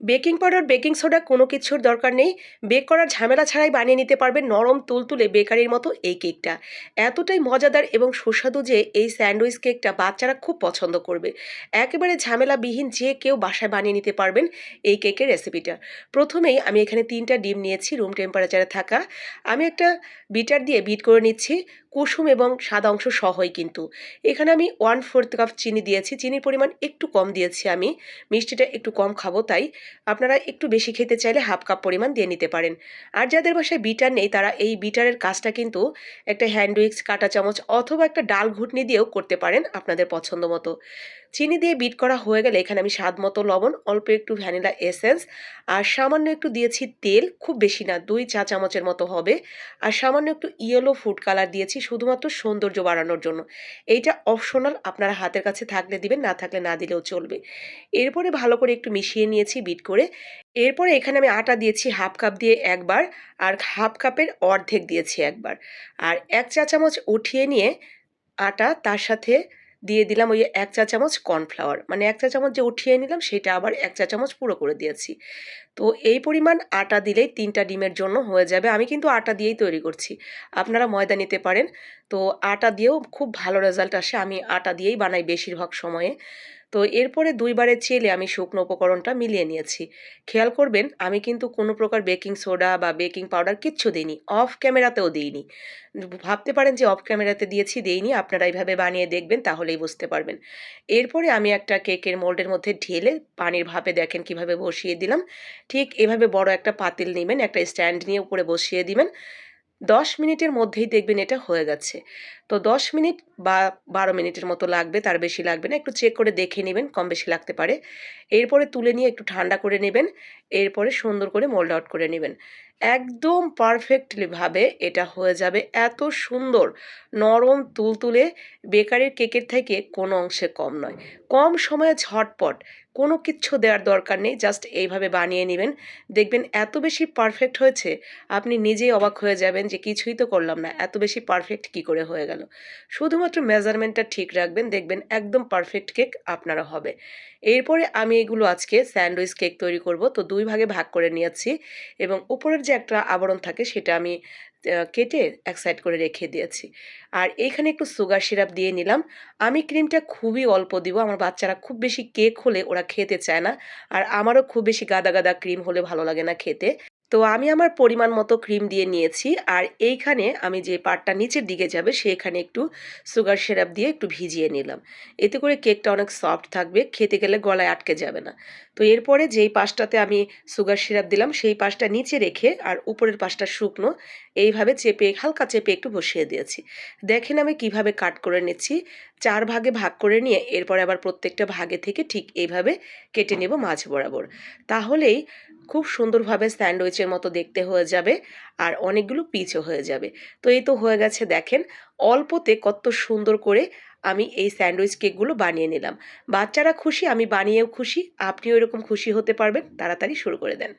Baking powder, baking soda কোনো কিছুর দরকার নেই। বেক করার ঝামেলা ছাড়াই বানিয়ে নিতে পারবেন নরম তুলতুলে বেকারির মতো এই কেকটা। এতটাই মজাদার এবং সুস্বাদু যে এই স্যান্ডউইচ কেকটা বাচ্চারা খুব পছন্দ করবে। একেবারে ঝামেলাবিহীন যে কেউ বাসায় বানিয়ে নিতে পারবেন এই কেকের রেসিপিটা। প্রথমেই আমি এখানে তিনটা ডিম নিয়েছি, রুম টেম্পারেচারে থাকা। আমি একটা বিটার দিয়ে বিট করে নিচ্ছি। কুসুম এবং সাদা অংশ সহই কিন্তু। এখানে আমি ওয়ান ফোর্থ কাপ চিনি দিয়েছি। চিনির পরিমাণ একটু কম দিয়েছি আমি। মিষ্টিটা একটু কম খাব, তাই আপনারা একটু বেশি খেতে চাইলে হাফ কাপ পরিমাণ দিয়ে নিতে পারেন। আর যাদের বাসায় বিটার নেই, তারা এই বিটারের কাজটা কিন্তু একটা হ্যান্ড উইক্স কাঁটা চামচ অথবা একটা ডাল ঘুটনি দিয়েও করতে পারেন আপনাদের পছন্দ মতো। চিনি দিয়ে বিট করা হয়ে গেলে এখানে আমি স্বাদ মতো লবণ, অল্প একটু ভ্যানিলা এসেন্স আর সামান্য একটু দিয়েছি তেল, খুব বেশি না, দুই চা চামচের মতো হবে। আর সামান্য একটু ইয়েলো ফুড কালার দিয়েছি শুধুমাত্র সৌন্দর্য বাড়ানোর জন্য। এইটা অপশনাল আপনারা হাতের কাছে থাকলে দিবেন, না থাকলে না দিলেও চলবে। এরপরে ভালো করে একটু মিশিয়ে নিয়েছি বিট করে। এরপরে এখানে আমি আটা দিয়েছি হাফ কাপ দিয়ে একবার আর হাফ কাপের অর্ধেক দিয়েছি একবার। আর এক চা চামচ উঠিয়ে নিয়ে আটা তার সাথে দিয়ে দিলাম ওই এক চা চামচ কর্নফ্লাওয়ার। মানে এক চা চামচ যে উঠিয়ে নিলাম সেটা আবার এক চা চামচ পুরো করে দিয়েছি। তো এই পরিমাণ আটা দিলেই তিনটা ডিমের জন্য হয়ে যাবে। আমি কিন্তু আটা দিয়েই তৈরি করছি। আপনারা ময়দা নিতে পারেন। তো আটা দিয়েও খুব ভালো রেজাল্ট আসে। আমি আটা দিয়েই বানাই বেশিরভাগ সময়ে। তো এরপরে দুইবারে চেলে আমি শুকনো উপকরণটা মিলিয়ে নিয়েছি। খেয়াল করবেন, আমি কিন্তু কোনো প্রকার বেকিং সোডা বা বেকিং পাউডার কিচ্ছু দিইনি, অফ ক্যামেরাতেও দিইনি। ভাবতে পারেন যে অফ ক্যামেরাতে দিয়েছি, দিইনি, আপনারা এইভাবে বানিয়ে দেখবেন, তাহলেই বুঝতে পারবেন। এরপরে আমি একটা কেকের মোল্ডের মধ্যে ঢেলে পানির ভাপে দেখেন কীভাবে বসিয়ে দিলাম। ঠিক এভাবে বড় একটা পাতিল নেবেন, একটা স্ট্যান্ড নিয়ে উপরে বসিয়ে দিবেন। দশ মিনিটের মধ্যেই দেখবেন এটা হয়ে গেছে। তো দশ মিনিট বা বারো মিনিটের মতো লাগবে, তার বেশি লাগবে না। একটু চেক করে দেখে নেবেন, কম বেশি লাগতে পারে। এরপরে তুলে নিয়ে একটু ঠান্ডা করে নেবেন, এরপরে সুন্দর করে মোল্ড আউট করে নেবেন। একদম পারফেক্টলিভাবে এটা হয়ে যাবে। এত সুন্দর, নরম, তুলতুলে, বেকারের কেকের থেকে কোনো অংশে কম নয়। কম সময়ে ঝটপট কোনো কিচ্ছু দেওয়ার দরকার নেই জাস্ট এইভাবে বানিয়ে নেবেন। দেখবেন এত বেশি পারফেক্ট হয়েছে, আপনি নিজেই অবাক হয়ে যাবেন যে কিছুই তো করলাম না, এত বেশি পারফেক্ট কি করে হয়ে গেল। শুধুমাত্র মেজারমেন্টটা ঠিক রাখবেন, দেখবেন একদম পারফেক্ট কেক আপনারা হবে। এরপরে আমি এগুলো আজকে স্যান্ডউইচ কেক তৈরি করব, তো দুই ভাগে ভাগ করে নিয়েছি এবং উপরের যে একটা আবরণ থাকে সেটা আমি কেটে এক সাইড করে রেখে দিয়েছি। আর এইখানে একটু সুগার সিরাপ দিয়ে নিলাম। আমি ক্রিমটা খুবই অল্প দিব। আমার বাচ্চারা খুব বেশি কেক হলে ওরা খেতে চায় না। আর আমারও খুব বেশি গাদা গাদা ক্রিম হলে ভালো লাগে না খেতে। তো আমি আমার পরিমাণ মতো ক্রিম দিয়ে নিয়েছি আর এইখানে আমি যে পাটটা নিচের দিকে যাবে সেখানে একটু সুগার সিরাপ দিয়ে একটু ভিজিয়ে নিলাম। এতে করে কেকটা অনেক সফট থাকবে, খেতে গেলে গলায় আটকে যাবে না। তো এরপরে যেই পাশটাতে আমি সুগার সিরাপ দিলাম সেই পাশটা নিচে রেখে আর উপরের পাশটা শুকনো এইভাবে চেপে, হালকা চেপে একটু বসিয়ে দিয়েছি। দেখেন আমি কীভাবে কাট করে নিচ্ছি। চার ভাগে ভাগ করে নিয়ে এরপর আবার প্রত্যেকটা ভাগে থেকে ঠিক এইভাবে কেটে নেব মাছ বরাবর। তাহলেই খুব সুন্দরভাবে স্যান্ডউইচের মতো দেখতে হয়ে যাবে আর অনেকগুলো পিচও হয়ে যাবে। তো এই তো হয়ে গেছে দেখেন, অল্পতে কত সুন্দর করে আমি এই স্যান্ডউইচ কেকগুলো বানিয়ে নিলাম। বাচ্চারা খুশি, আমি বানিয়েও খুশি, আপনিও এরকম খুশি হতে পারবেন, তাড়াতাড়ি শুরু করে দেন।